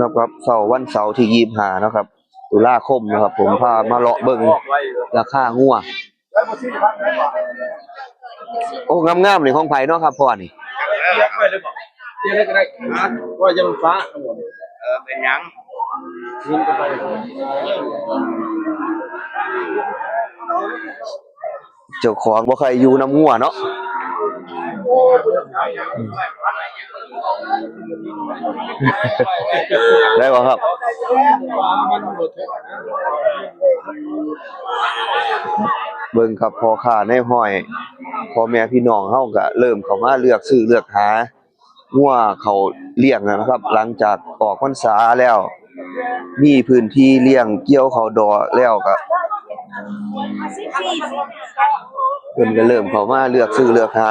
นะครับเสาร์วันเสาร์ที่ยี่ห้านะครับ ตุลาคมนะครับ ผมพามาเลาะเบิ่งราคางัวโอ้งามๆนี่ของไผ่เนาะครับพ่อนี่เรียกไปเลยบอกเรียกได้ก็ได้นะว่ายังฟ้าเออเป็นยังยิงไปเจ้าของบ่ใครอยู่น้ำงัวเนาะ ได้บ่ครับ เบิ่งครับพอค้าในห้อยพอแม่พี่น้องเฮาก็เริ่มเข้ามาเลือกซื้อเลือกหางัวเขาเลี้ยงนะครับ หลังจากออกพรรษาแล้ว มีพื้นที่เลี้ยงเกี่ยวเขาดอแล้วก็เพิ่นก็เริ่มเข้ามาเลือกซื้อเลือกหา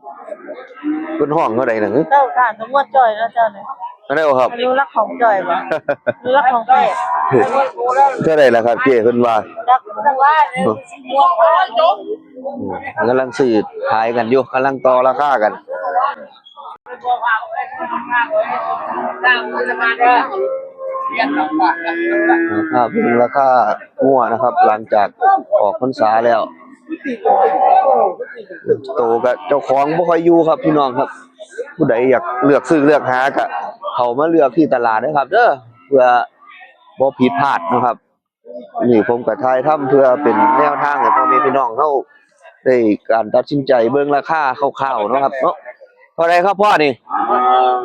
เพิ่นห้องเท่าใดน่ะเจ้าค่ะสมมติจอยแล้วเจ้าเนี่ยเท่าใดบ่ครับ รู้รักของจอยปะรู้รักของแม่เท่าใดล่ะครับเจ้เพิ่นว่ารักทั้งว่าเนี่ยม่วงว่าจบอืมกำลังซื้อขายกันอยู่กำลังต่อราคากันนะครับเป็นราคางัวนะครับ หลังจากออกพรรษาแล้ว โตกับเจ้าของบ่ค่อยอยู่ครับพี่น้องครับ ผู้ใดอยากเลือกซื้อเลือกหาก็เข้ามาเลือกที่ตลาดนะครับเด้อเพื่อบ่ผิดพลาดนะครับนี่ผมก็ทายทำเพื่อเป็นแนวทางให้พ่อแม่พี่น้องเฮาได้การตัดสินใจเบิ่งราคาคร่าวๆเนาะครับเนาะเท่าไรครับพ่อนี่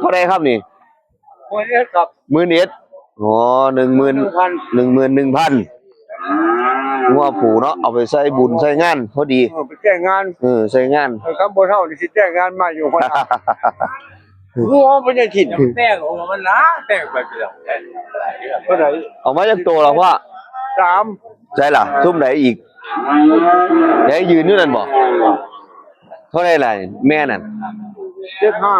เท่าไรครับนี่คนนี้กับหมื่นเอ็ดอ๋อหนึ่งหมื่นพันหนึ่งหมื่นหนึ่งพัน งัวผูเนาะเอาไปใส่บุญใส่งานพอดีไปแจ้งงานเออใส่งานคำบนเท่านี่สิแจ้งงานมาอยู่คนหัวมันยังถิ่นแป้งของมันนะแป้งไปเดียวเท่าไหร่เอามาจากตัวแล้วพ่อสามใช่ล่ะทุ่มไหนอีกไหนยืนอยู่นั่นบ่เท่าไรล่ะแม่นั่น เจ็ดห้า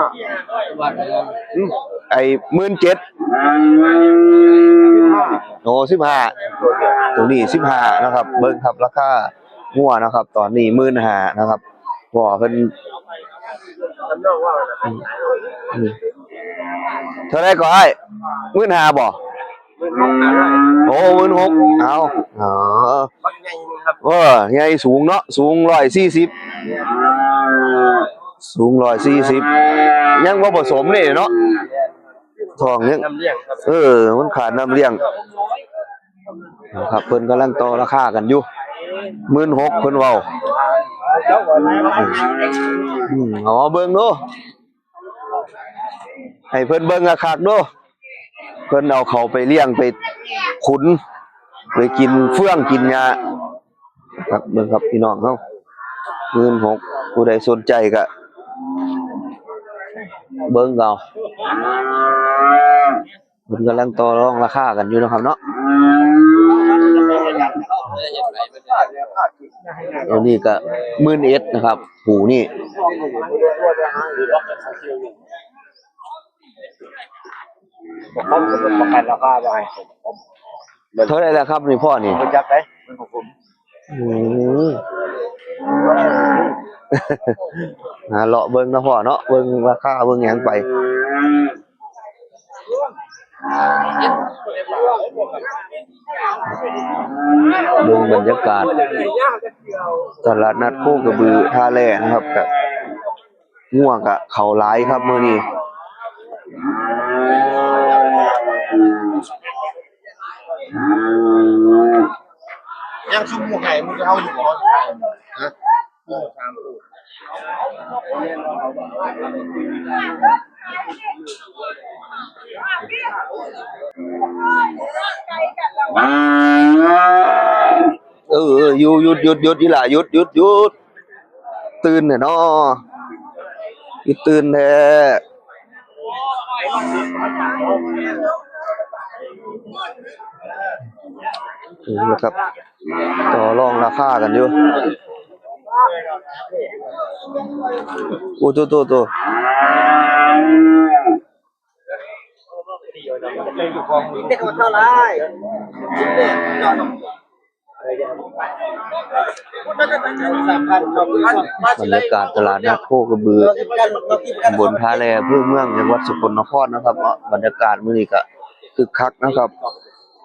ไอ้หมื่นเจ็ดห้าโอ้สิบห้าตรงนี้สิบห้านะครับ เบิ่งครับราคางัวนะครับ ตอนนี้หมื่นห้านะครับบ่เพิ่นจำได้ว่าอืมเท่าไรก็ให้หมื่นห้าบ่เป็นน้องอะไรโอ้หมื่นหกเอาอ๋อปักใหญ่นี่ครับเออใหญ่สูงเนาะสูงร้อยสี่สิบ สูงร้อยสี่สิบยังบ่ผสมนี่เนาะทองยังน้ำเลี้ยงครับเออ มันขาดน้ำเลี้ยงนะครับเพิ่นกำลังต่อราคากันอยู่หมื่นหกเพิ่นเว้าเจ้าวันนี้อืมเอามาเบิ่งดูให้เพิ่นเบิ่งอาคากดูเพิ่นเอาเขาไปเลี้ยงไปขุน ไปกินเฟื่องกินหญ้าครับเบิ่งครับพี่น้องเฮาหมื่นหกผู้ใดสนใจก็ เบิ่งเอาเพิ่นกำลังต่อรองราคากันอยู่นะครับเนาะตัวนี้ก็หมื่นเอ็ดนะครับหูนี่ผมจะประกันราคาไปเท่าไหรแล้วครับนี่พ่อนี่ผมจับได้เป็นของผม อืมหาเลาะเบิ่งนาะพ่อเนาะเบิ่งราคาเบิ่งหยังไปเบิ่งบรรยากาศตลาดนัดโคกระบือท่าแร่นะครับกับง่วงกะเขาหลายครับเมื้อนี้ยังชุ่มหัวไก่มึงจะเอาอยู่ก่อนฮะ เออเอออยู่หยุดหยุดหยุดอีหล่ะหยุดหยุดหยุดตื่นเนี่ยนาะอีตื่นแท้นี่นะครับ ต่อรองราคากันอยู่ โอ้ตัวตัวตัวเด็กเท่าไรบรรยากาศตลาดนัดโคกระบือตำบนท่าแลอำเพื่อเมืองจังหวัดสกลนครนะครับบรรยากาศมื้อนี้ก็คึกคักนะครับ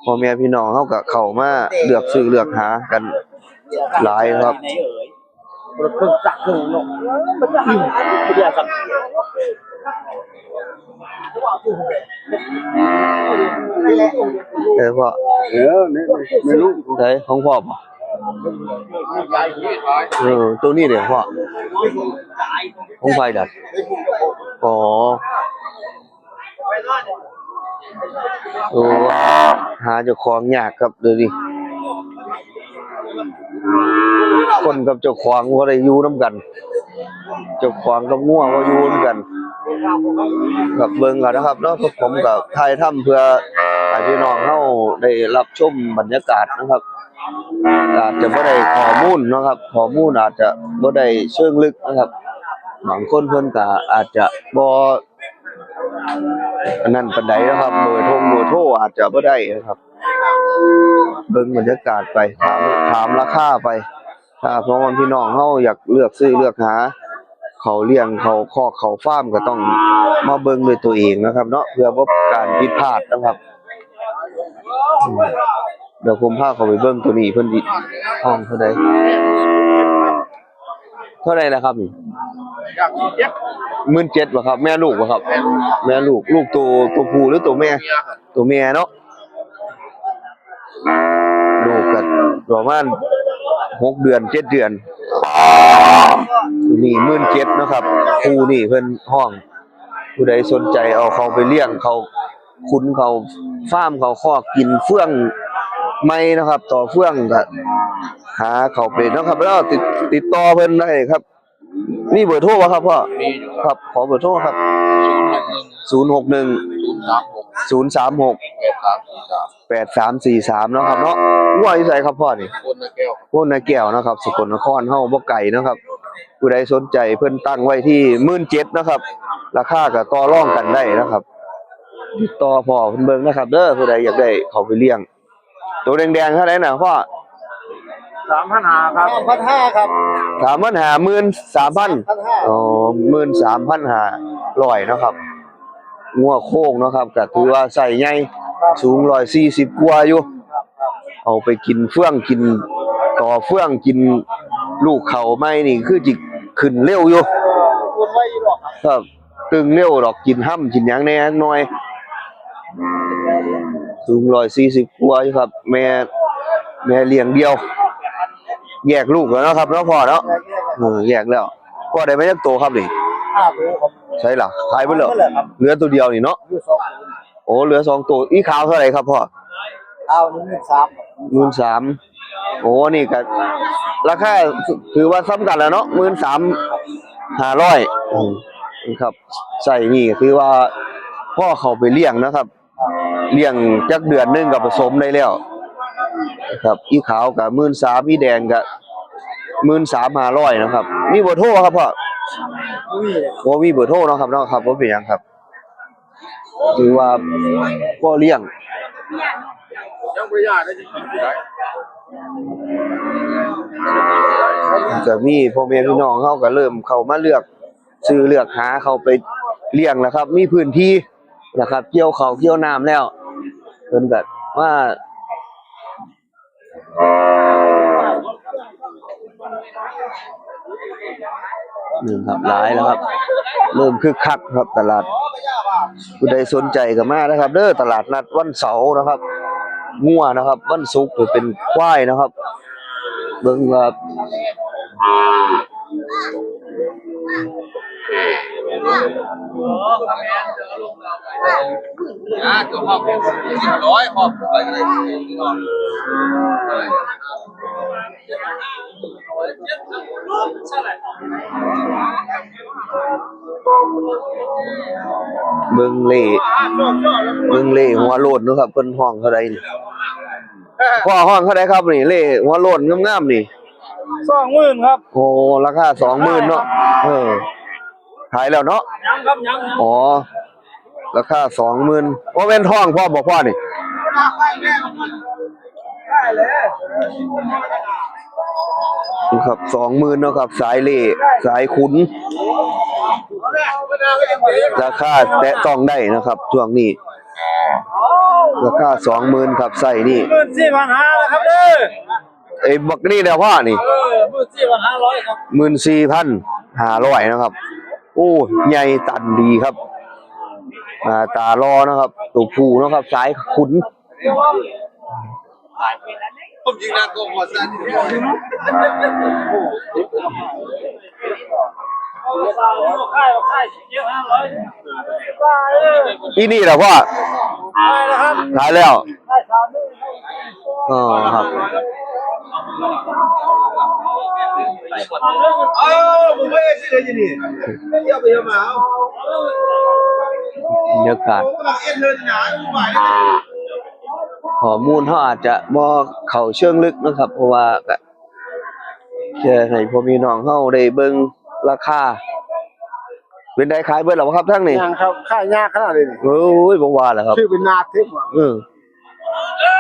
พ่อแม่พี่น้องเฮาก็เข้ามาเลือกซื้อเลือกหากันหลายนะค รับเครื่องจักรเครื่องนกเดี๋ยวสักเออพ่อเออไม่ไม่รู้ไหนของพ่อป่ะเออตัวนี้เดี๋ยวพ่อของไฟดัดอ๋อโอ้หาเจ้าของยากครับเดี๋ยวนี้ คนกับเจ้าของบ่ได้อยู่นํกัน เจ้าของกับงัวบ่อยู่นํกันกับเบิ่งกันนะครับเนาะพวกผมกับถ่ายทำเพื่อให้พี่น้องเฮาได้รับชมบรรยากาศนะครับอาจจะบ่ได้ข้อมูลนะครับข้อมูลอาจจะบ่ได้เชิงลึกนะครับบางคนเพิ่นก็อาจจะบ่อันนั้นปานใดนะครับเบอร์โทรเบอร์โทรอาจจะบ่ได้นะครับ เบิ่งบรรยากาศไปถามถามราคาไปถ้าเพราะว่าพี่น้องเฮาอยากเลือกซื้อเลือกหา เขาเลี้ยงเขาคอกเขาฟาร์มก็ต้องมาเบิ่งด้วยตัวเองนะครับ เนาะเพื่อบ่การผิดพลาดนะครับอืมเดี๋ยวผมพาเขาไปเบิ่งตัวนี้เพิ่นดิห้องเท่าใดเท่าใดนะครับนี่อยากเจ็บหมื่นเจ็ดบ่ครับ แม่ลูกบ่ครับ แม่ลูกลูกตัวตัวผู้หรือตัวแม่ ตัวแม่เนาะลูกก็ ประมาณหกเดือนเจ็ดเดือนนี่หมื่นเจ็ดนาะครับผู้นี่เพิ่นห้อง ผู้ใดสนใจเอาเขาไปเลี้ยงเขาคุ้นเขาฟาร์มเขาคอกกินเฟื่องไม่นะครับ ต่อเฟื่องก็หาเขาไปเนาะครับ แล้วติดติดต่อเพิ่นได้ครับนี่เบอร์โทรบ่ครับพ่อมีอยู่ครับ ขอเบอร์โทรครับศูนย์หนึ่ง061ศูนย์สามหก036 แปดสามสี่สาม8343เนาะครับเนาะงัวอยู่ไสครับพ่อนี่คนละแก้วพวกนาแก้วนะครับสกลนครเฮาบ่ไกลนะครับผู้ใดสนใจเพิ่นตั้งไว้ที่17,000นะครับ ราคาก็ต่อรองกันได้นะครับติดต่อพ่อเพิ่นเบิ่งนะครับเด้อผู้ใดอยากได้เขาไปเลี้ยง ตัวแดงๆเท่าไหร่น่ะพ่อสามพันห้าครับสามพันห้าครับถามมันหา13,000พันห้าอ๋อ13,500นะครับงัวโค้งเนาะครับก็ถือว่าใส่ใหญ่ สูง140กว่าอยู่ เอาไปกินเฟื่องกินต่อเฟื่องกินลูกเขาไม่นี่คือจิขึ้นเร็วอยู่คุณไว้หรอกครับครับตึงเร็วดอกกินห้ำกินหยังแหน่หน่อยสูงร้อยสี่สิบกว่าอยู่ครับ แม่แม่เลี้ยงเดียว แยกลูกแล้วเนาะครับเนาะพ่อเนาะเออแยกแล้วพ่อได้ไหมจักโตครับนี่ห้าตัวครับใช่ล่ะขายไปเหรอเท่าไหร่ครับเหลือตัวเดียวนี่เนาะคือสอง โอ้เหลือสองตัวอีขาวเท่าไหร่ครับพ่อเอาหนึ่งหมื่นสามหมื่นสามโอ้นี่ก็ราคาถือว่าซ้ำกันแล้วเนาะหมื่นสามห้าร้อยครับใส่นี่ก็คือว่าพ่อเขาไปเลี้ยงนะครับ เลี้ยงจักเดือนหนึงกับผสมได้แล้วครับ อีขาวกับหมื่นสามอีแดงกับหมื่นสามห้าร้อยนะครับ มีเบอร์โทรครับพ่ออุ้ยโอ้มีเบอร์โทรเนาะครับเนาะครับว่าเป็นหยังครับ ถือว่าพ่อเลี้ยงยังไม่ยากได้จริงๆได้จะมีพ่อแม่พี่น้องเขาก็เริ่มเข้ามาเลือกซื้อเลือกหาเขาไปเลี้ยงแล้วครับ มีพื้นที่นะครับ เกี่ยวเขาวเกี่ยวน้ำแล้วเพิ่นก็ว่า นี่ครับหลายแล้วครับ เริ่มคึกคักครับตลาดผู้ใดสนใจก็มานะครับ เด้อตลาดนัดวันเสาร์นะครับงัวนะครับ วันศุกร์เป็นควายนะครับเบิ่งว่าอ่าตัวห้องร้อยห้องไปเลย เบิ่งเล่เบิ่งเล่หัวโลดเนาะครับเพิ่นห้องเท่าใดนี่พ่อห้องเท่าไหร่ครับนี่เล่หัวโลนงามๆนี่สองหมื่นครับ โอ้ราคาสองหมื่นเนาะเออขายแล้วเนาะยังครับยังอ๋อราคาสองหมื่นว่าเป็นทองพ่อบอกพ่อนี่ได้เลยนี่ ครับสองหมื่นเนาะครับ สายเล่สายขุนราคาแตะต้องได้นะครับช่วงนี้ ราคาสองหมื่นครับใส่นี่หมื่นสี่พันห้าแล้วครับเด้อไอ้บักนี่เดี๋ยวพ่อนี่เออหมื่นสี่พันห้าร้อยครับหมื่นสี่พันห้าร้อยนะครับ โอ้ใหญ่ตันดีครับอ่าตารอนะครับตัวผู้นะครับ สายขุน ผมยิงนาโกงหัวสั้นค่ายค่ายเยอะห้าร้อยอีนี่แหละพ่อได้แล้วครับขายแล้วได้สามหมื่นอ๋อครับเออผมไม่ได้ชื่อเลยนี่ไม่เที่ยวไปมาเอาบรรยากาศผมกำลังเอ็นเดินหนาอยู่ไหว ข้อมูลเขาอาจจะบ่เข้าเชิงลึกนะครับ เพราะว่าก็แค่ให้พ่อพี่น้องเฮาได้เบิ่งราคาเป็นได้ขายเบิดแล้วบ่ครับทั้งนี้ยังครับค่ายยากขนาดนี้โอ้ยบ่ว่าแล้วครับชื่อเป็นนาเทพว่ะเออ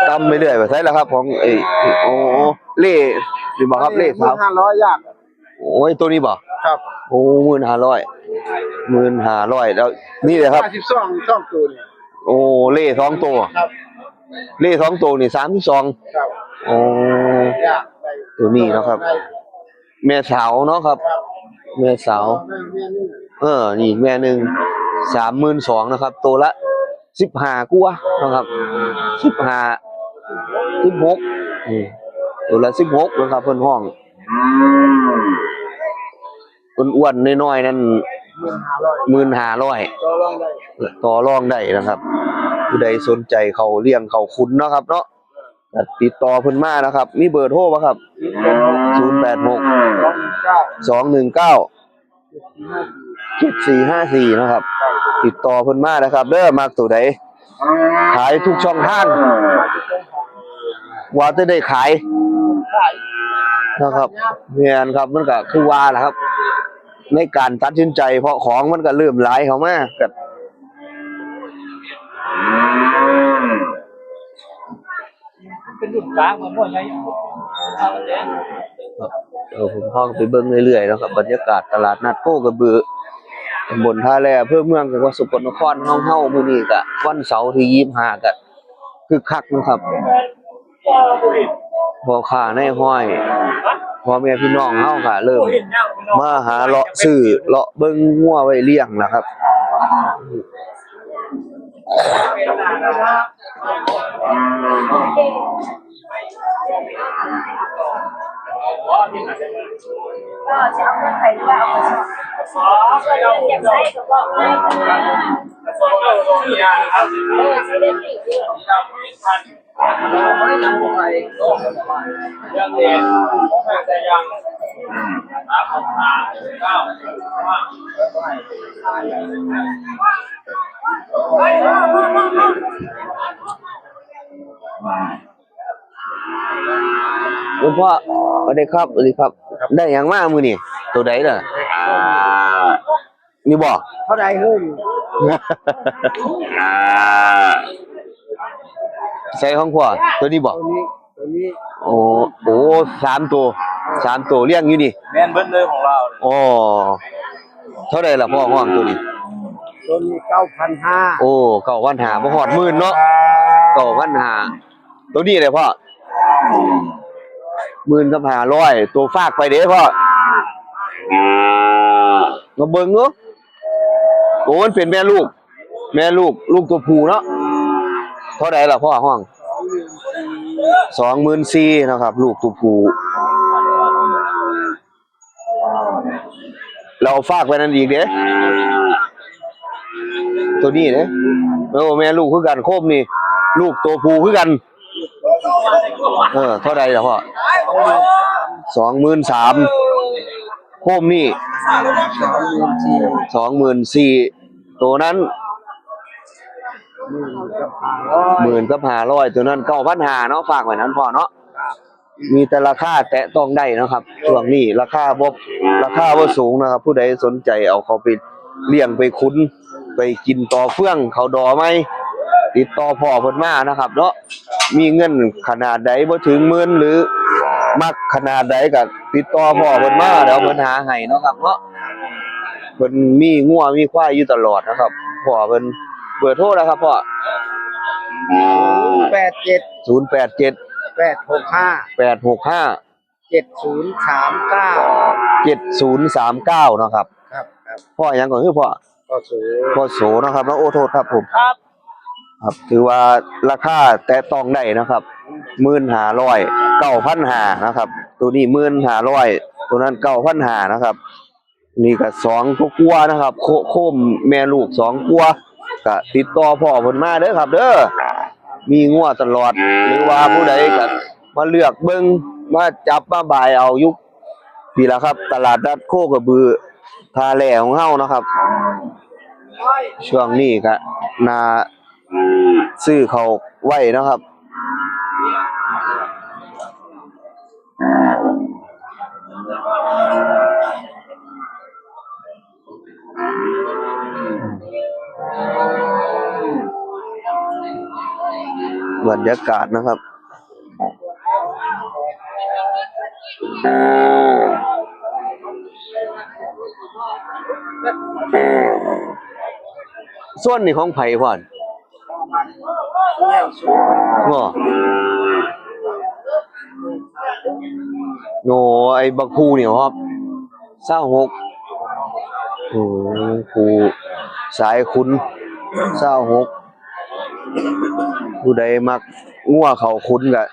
ตำไปเรื่อยไปใช่แล้วครับ ของไอ้โอ้เล่หรือบ่ครับเล่สาวห้าร้อยยากโอ้ยตัวนี้บ่ครับโอ้หมื่นห้าร้อยหมื่นห้าร้อยแล้วนี่เลยครับห้าสิบสองสองตัวเนี่ยโอ้เล่สองตัวครับ เล่สองตัวนี่สามที่สองครับโอ้ยากได้ตัวนี้เนาะครับ แม่สาวเนาะครับ แม่สาวได้เมียนี่เออ นี่อีกแม่หนึ่งสามหมื่นสองนะครับ ตัวละสิบห้ากัวานะครับสิบห้าสิบหกอืมตัวละสิบหกนะครับเพิ่นห้องคนอ้วนๆน้อยๆนั่นหมื่นห้าร้อยหมื่นห้าร้อยตัวรองได้ต่อรองได้นะครับ ผู้ใดสนใจเขาเลี้ยงเขาคุ้นเนาะครับ เนาะติดต่อเพิ่นมานะครับ มีเบอร์โทรป่ะครับศูนย์แปดหกสองหนึ่งเก้าสองหนึ่งเก้าเจ็ดสี่ห้าสี่นะครับ ติดต่อเพิ่นมานะครับ เด้อมากตัวใดขายทุกช่องทางว่าจะได้ขายนะครับเนี่ยครับมันก็คือว่าแหละครับ ในการตัดสินใจเพราะของมันก็เริ่มหลายเข้ามาก็ เป็นรุ่นกลางมันบ่ใหญ่เออผมพาไปเบิ่งเรื่อยๆแล้วครับบรรยากาศตลาดนัดโคกระบือตำบลท่าแร่อเพื่อเมืองจังหวัดสกลนครเฮาเฮามื้อนี้ก็วันเสาร์ที่25ก็คึกคักนะครับพอค้าในห้อยพ่อแม่พี่น้องเฮาก็เริ่มมาหาเลาะซื้อเลาะเบิ่งงัวไว้เลี้ยงนะครับ Thank you. ก็จะเอาเงินไทยหรือว่าเอาเงินส่วนเงินอยากใช้ก็บอกเลยเออสิเล่นอีกเยอะ หลวงพ่อสวัสดีครับสวัสดีครับ ได้หยังมามื้อนี้ตัวใดน่ะนี่บ่เท่าไรเฮ้ยใส่ของพ่อตัวนี้บ่ตัวนี้ตัวนี้โอ้โอ้สามตัวสามตัวเลี้ยงอยู่นี่แม่นเบิ้ลเลยของเราอ๋อเท่าใดล่ะพ่อห้องตัวนี้ตัวนี้เก้าพันห้าโอ้เก่าพันหาบ่ฮอดหมื่นเนาะเก่าพันหาตัวนี้เลยพ่อ หมื่นกับห้าร้อยตัวฝากไปเด้พ่อมาเบิ่งเนาะโอ้มันเป็นแม่ลูก แม่ลูก ลูกตัวผูเนาะเท่าใดล่ะพ่อห้องสองหมื่นสี่นะครับ ลูกตัวผูเราฝากไว้นั่นอีกเด้ตัวนี้เด้โอ้แม่ลูกคือกันโคมนี่ ลูกตัวผูคือกัน เออเท่าใดล่ะพ่อสองหมื่นสามโคมนี่สองหมื่นสี่ตัวนั้นหมื่นกับหาร้อยตัวนั้นเก้าพันหาเนาะฝากไว้นั้นพอเนาะมีแต่ราคาแตะต้องได้นะครับช่วงนี้ราคาบ่ราคาบ่สูงนะครับ ผู้ใดสนใจเอาเขาไปเลี้ยงไปคุ้น ไปกินต่อเฟื่องเขาดอไหมติดต่อพ่อเพิ่นมานะครับเนาะ มีเงินขนาดใดบ่ถึงหมื่นหรือมักขนาดใดก็ติดต่อพ่อเพิ่นมาเดี๋ยวเพิ่นหาให้เนาะครับเนาะเพิ่นมีงัวมีควายอยู่ตลอดนะครับพ่อเพิ่นเบอร์โทรนะครับพ่อแปดเจ็ด087แปดหกห้า865เจ็ดศูนย์สามเก้า7039เนาะครับ ครับครับพ่อหยังก่อนคือพ่อก็สูงพ่อโสนะครับแล้วโอ้โทษครับผมครับ ครับ ถือว่าราคาแต่ต้องได้นะครับหมื่นหาร้อยเก้าพันหานะครับ ตัวนี้หมื่นหาร้อยตัวนั้นเก้าพันหานะครับ นี่ก็สองกัวนะครับ โคโคมแม่ลูกสองกัวก็ติดต่อพ่อเพิ่นมาเด้อครับ เด้อมีงัวตลอด หรือว่าผู้ใดก็มาเลือกเบิ่งมาจับมาบายเอายุคนี่ละครับ ตลาดนัดโคกระบือทาแหล่ของเฮานะครับ ช่วงนี้ก็นา ซื้อเขาไว้นะครับ บรรยากาศนะครับส่วนนี้ของไผ่พ่อน ง้อโนไอ้บักคูเนี่ยครับเศร้าหกโอ้คูสายคุณเศร้าหกผู้ใดมักงัวเขาคุ้นกะ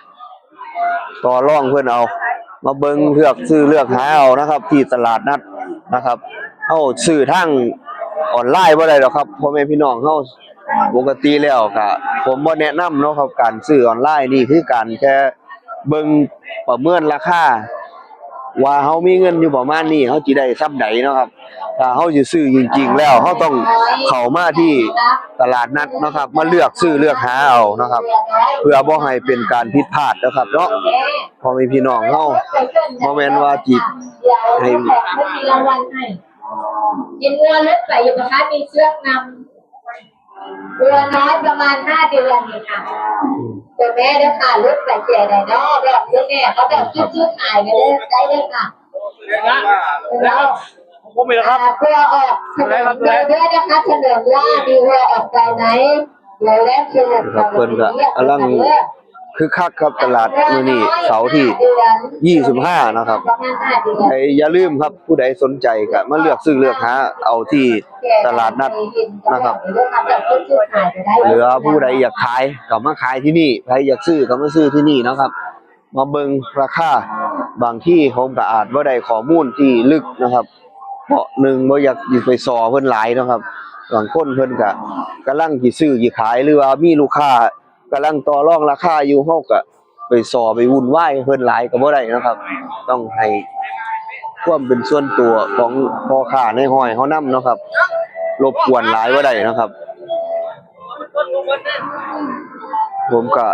ต่อร่องเพื่อนเอา มาเบิงเลือกซื้อเลือกหาเอานะครับ ที่ตลาดนัดนะครับเอาซื้อทั้งออนไลน์บ่ได้หรอกครับพ่อแม่พี่น้องเฮา ปกติแล้วก็ผมบ่แนะนำเนาะครับการซื้อออนไลน์นี่คือการแค่เบิ่งประเมินราคาว่าเฮามีเงินอยู่ประมาณนี้เฮาสิได้ซับใดเนาะครับถ้าเฮาสิซื้อจริง ๆ แล้วเฮาต้องเข้ามาที่ตลาดนัดนะครับ มาเลือกซื้อเลือกหาเอานะครับ เพื่อบ่ให้เป็นการผิดพลาดนะครับเนาะพ่อแม่พี่น้องเฮาบ่แม่นว่าจิให้ให้ไม่มีรางวัลให้กินเรือเล็กใส่อยู่นะคะมีเชือกนำ เรือน้อยประมาณห้าเดือนนี่ค่ะตัวแม่เด้อค่ะรถใส่แก่ไหนเนาะแบบเรื่องแม่เขาแบบชื่อๆขายกันเลยได้เลยค่ะแล้วผมมีแล้วครับเพื่อออกเฉลิมเรือด้วยนะคะเฉลิมล่ามีเรือออกใจไหนเรือแรกเฉลิมครับเพิ่นก็กำลัง คือคักครับตลาดมือนี้เสาร์ที่ 25 นะครับประมาณห้าเดือนไอ้อย่าลืมครับผู้ใดสนใจก็มาเลือกซื้อเลือกหาเอาที่ตลาดนัดนะครับหรือว่าผู้ใดอยากขายก็มาขายที่นี่ใครอยากซื้อก็มาซื้อที่นี่นะครับ มาเบิ่งราคาบางที่ผมก็อาจบ่ได้ข้อมูลที่ลึกนะครับ เพราะหนึ่งบ่อยากสิไปสอเพิ่นหลายนะครับบางคนเพิ่นก็กำลังสิซื้อสิขายหรือว่ามีลูกค้า กำลังต่อรองราคาอยู่เฮาก็ไปสอไปวุ่นวายเพิ่นหลายก็บ่ได้นะครับ ต้องให้ความเป็นส่วนตัวของพ่อค้าในห้อยเฮานํเนาะครับรบกวนหลายบ่ได้นะครับผมก็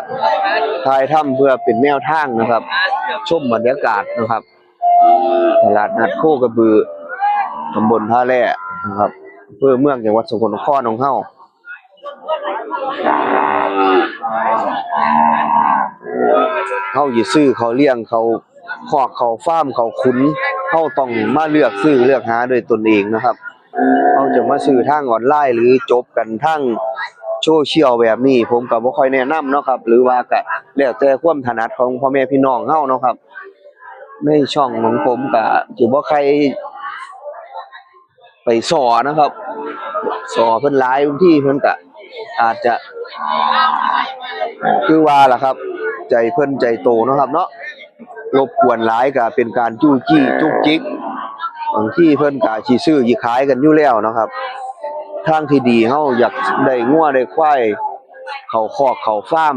ถ่ายทำเพื่อเป็นแนวทางนะครับ ชมบรรยากาศนะครับ ตลาดนัดโคกระบือตำบลท่าแร่นะครับเพื่อเมืองจังหวัดสกลนครของเฮา เฮาสิซื้อเขาเลี้ยงเขาคอกเขาฟาร์มเขาขุนเฮาต้องมาเลือกซื้อเลือกหาด้วยตนเองนะครับเฮาจะมาซื้อทางออนไลน์หรือจบกันทางโซเชียลแบบนี้ ผมก็บ่ค่อยแนะนำเนาะครับ หรือว่าก็แล้วแต่ความถนัดของพ่อแม่พี่น้องเฮาเนาะครับ ในช่องของผมก็ถือว่าใครไปสอนะครับ สอเพิ่นหลายบางที่เพิ่นก็ อาจจะคือว่าล่ะครับ ใจเพิ่นใจโตเนาะครับ เนาะรบกวนหลายก็เป็นการจู้จี้จุกจิกบางที่เพิ่นก็สิซื้อสิขายกันอยู่แล้วนะครับ ทางที่ดีเฮาอยากได้งัวได้ควายเขาคอกเขาฟาร์ม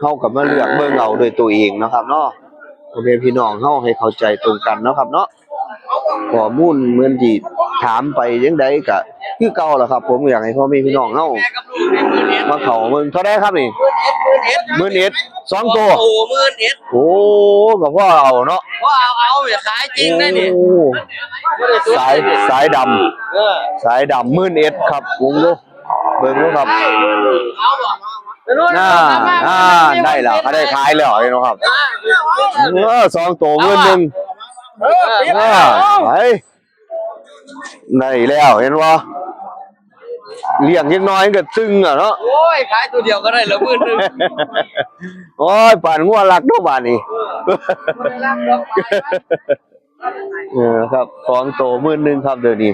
เฮาก็มาเลือกเบิ่งเอาด้วยตัวเองนะครับเนาะพ่อแม่พี่น้องเฮาให้เข้าใจตรงกันเนาะครับ เนาะข้อมูลเหมือนที่ ถามไปจังไดก็คือเก่าแหละครับ ผมอยากให้พ่อแม่พี่น้องเฮามาเข้าเบิ่งเท่าไดครับนี่มื้อเอ็ดสองตัวโอ้หมื่นเอ็ดโอ้ก็พ่อเอาเนาะว่าเอาเอาอย่าขายจริงได้นี่โอ้สายสายดำเออสายดำมื้อเอ็ดครับวงดูเบิ่งดูครับเอาบ่น่าน่าได้แล้วเขาได้ขายแล้วเห็นบ่ครับเออสองตัวมื้อหนึงเอออ่าไป ได้แล้วเห็นบ่เลี้ยงยังน้อยก็ตึงอะเนาะโอ้ยขายตัวเดียวก็ได้ละหมื่นหนึงโอ้ยป่านงัวรักเนาะบ้านนี้เออครับสองโตหมื่นหนึ่งครับเดี๋ยวนี้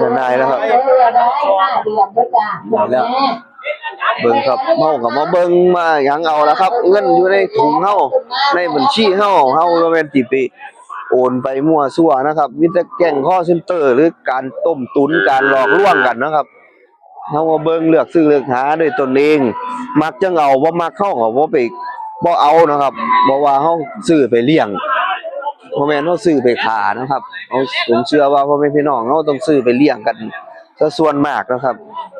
จะนายแล้วครับเออได้ห้าเดือนด้วยจ้ะได้แล้วเบิ่งครับเฮากับมาเบิ่งมาหยังเอาแล้วครับ เงินอยู่ในถุงเฮาในบัญชีเฮาเฮาบ่แม่นสิไป โอนไปมั่วซั่วนะครับมีแต่แก๊งคอเซ็นเตอร์ หรือการต้มตุนการหลอกลวงกันนะครับเฮามาเบิ่งเลือกซื้อเลือกหาด้วยตนเอง มักจังเอาบ่มักเฮาก็บ่ไปบ่เอานะครับบ่ว่าเฮาซื้อไปเลี้ยงบ่แม่เฮาซื้อไปขานะครับเอาผมเชื่อว่าพ่อแม่พี่น้องเฮาต้องซื้อไปเลี้ยงกันซะส่วนมากนะครับ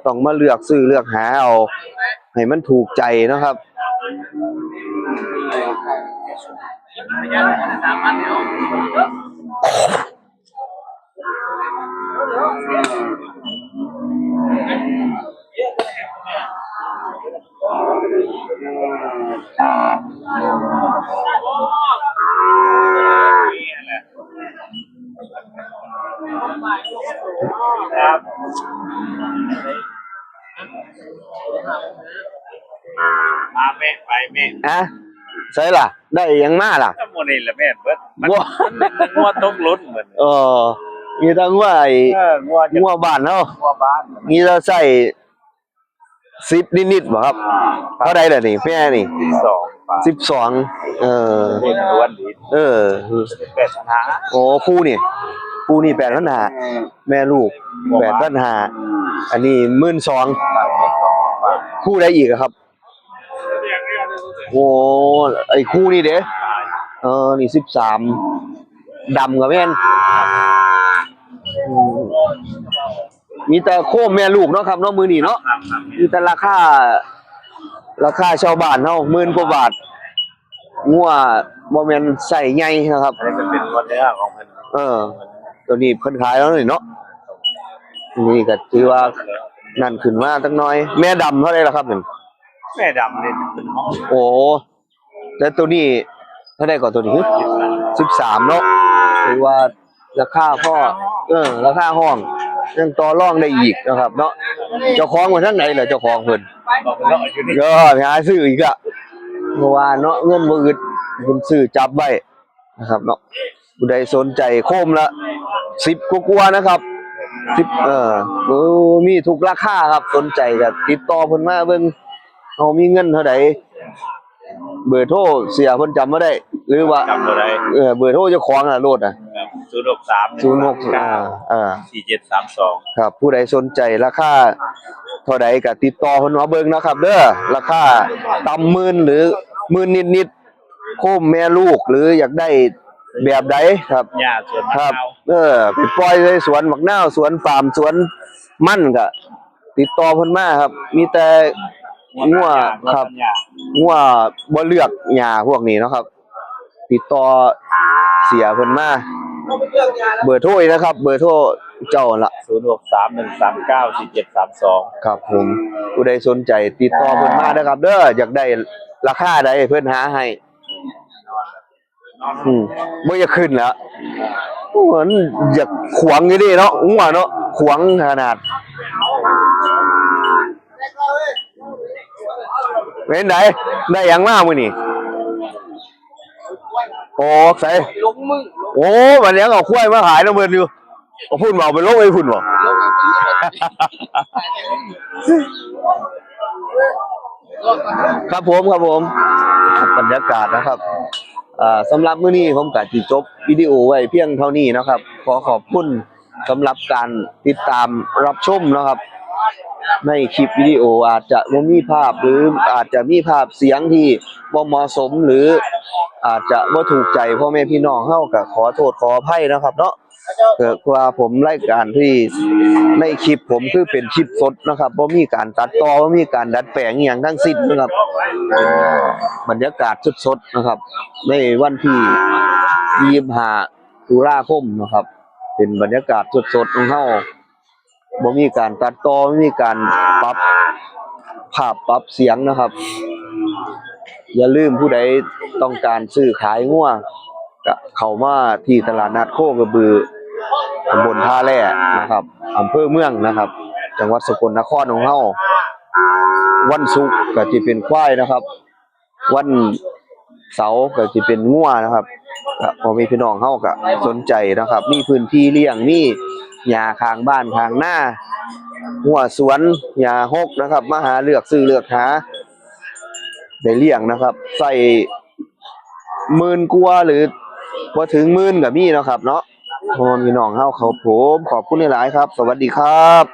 ต้องมาเลือกซื้อเลือกหาเอาให้มันถูกใจนะครับ มาแม่ไปแม่ อะ ใช่ล่ะ ได้หยังมาล่ะ ถ้าโมนี่ละแม่เบิดมันงัวมันงัวตกลุ้นเหมือนเออมีทั้งว่าไอ้เอองัวจะงัวบ้านเนาะงัวบ้านมีจะใส่สิบนิดๆบ่ครับเท่าใดล่ะนี่แม่นี่ที่สองบาทสิบสองเออเด็กล้วนดีเออ แปดหาโอ้คู่นี่คู่นี่แปดพันหาแม่ลูกแปดพันหาอันนี้หมื่นสองคู่ได้อีกอะครับ โอ้ไอ้คู่นี่เด้เออนี่สิบสามดำกับแม่นมีแต่โคมแม่ลูกเนาะครับเนาะมือนี่เนาะมีแต่ราคาราคาชาวบ้านเฮาะหมื่นกว่าบาทงัวบ่แม่นใส่ใหญ่นะครับอันนี้เป็นคนเนื้อของเพิ่นเออ ตัวนี้เพิ่นขายแล้วนี่เนาะนี่ก็ถือว่านั่นขึ้นมาตั้งน้อย แม่ดำเท่าไรล่ะครับเนี่ย แม่ดำนี่เป็นห้องโอ้แล้วตัวนี้เท่าไหร่ก่อนตัวนี้สิบสามเนาะถือว่าราคาพ่อเออราคาห้องยังต่อรองได้อีกนะครับ เนาะเจ้าของมาทางไหนเหรอเจ้าของเพิ่นบอกว่าเราอยู่นี่ก็ไปหาซื้ออีกอะเพราะว่าเนาะเงินบ่อึดคุณซื้อจับไว้นะครับ เนาะผู้ใดสนใจโคมละ10กว่าๆนะครับ10เออโอ้มีทุกราคาครับสนใจก็ติดต่อเพิ่นมาเบิ่ง เฮามีเงินเท่าใดเบอร์โทรเสียเพิ่นจำบ่ได้ หรือว่าจำตัวได้เออเบอร์โทรเจ้าของน่ะโลดอะศูนย์หกสาม06อ่าอ่าสี่เจ็ดสามสองครับ ผู้ใดสนใจราคาเท่าใดก็ติดต่อเพิ่นมาเบิ่งนะครับ เด้อราคาต่ำหมื่นหรือหมื่นนิดๆโคมแม่ลูกหรืออยากได้แบบใดครับหญ้าสวนมะครับนาวเออไปปล่อยในสวนมักนาวสวนปาล์มสวนมันก็ติดต่อเพิ่นมาครับ มีแต่ งัวครับหญ้างัวบ่เลือกหญ้าพวกนี้เนาะครับ ติดต่อเสียเพิ่นมาเบอร์โทรอีกนะครับ เบอร์โทรเจ้าละศูนย์หกสามหนึ่งสามเก้าสี่เจ็ดสามสองครับผมผู้ใดสนใจติดต่อเพิ่นมาเด้อครับ เด้ออยากได้ราคาใดเพิ่นหาให้อืมบ่อยากขึ้นแล้วเหมือนอยากขวางอยู่ดิเนาะงัวเนาะขวางขนาด เป็นไดได้หยังมามื้อนี้โอ้ใส่ลงมึงโอ้วันนี้เอาควายมาขายแล้วเบิ่นอยู่เอาพุ่นบ่เอาไปลงไว้พุ่นบ่ครับผมครับผมบรรยากาศนะครับอ่าสำหรับมื้อนี้ผมก็สิจบวิดีโอไว้เพียงเท่านี้นะครับ ขอขอบคุณสำหรับการติดตามรับชมนะครับ ในคลิปวิดีโออาจจะบ่มีภาพหรืออาจจะมีภาพเสียงที่บ่เหมาะสมหรืออาจจะบ่ถูกใจพ่อแม่พี่น้องเฮาก็ขอโทษขออภัยนะครับ เนาะเกิดว่าผมรายการที่ในคลิปผมคือเป็นคลิปสดนะครับบ่มีการตัดต่อบ่มีการดัดแปลงอหย่างทั้งสิ้นนะครับบรรยากาศสดๆนะครับ ในวันที่25ตุลาคมนะครับ เป็นบรรยากาศสดๆของเฮา บ่มีการตัดต่อบ่มีการปรับภาพปรับเสียงนะครับ อย่าลืมผู้ใดต้องการซื้อขายงัวก็เข้ามาที่ตลาดนัดโคกระบือตำบลท่าแร่นะครับอำเภอเมืองนะครับ จังหวัดสกลนครของเฮาวันศุกร์ก็สิเป็นควายนะครับ วันเสาร์ก็สิเป็นงัวนะครับ ก็พอมีพี่น้องเฮาก็สนใจนะครับ มีพื้นที่เลี้ยงมีหญ้าข้างบ้านข้างหน้าหัวสวนหญ้าหกนะครับ มาหาเลือกซื้อเลือกหาได้เลี้ยงนะครับ ใส่หมื่นกว่าหรือว่าถึงหมื่นกับมีนะครับ เนาะพอมีน้องเฮาเขาผมขอบคุณหลายๆครับ สวัสดีครับ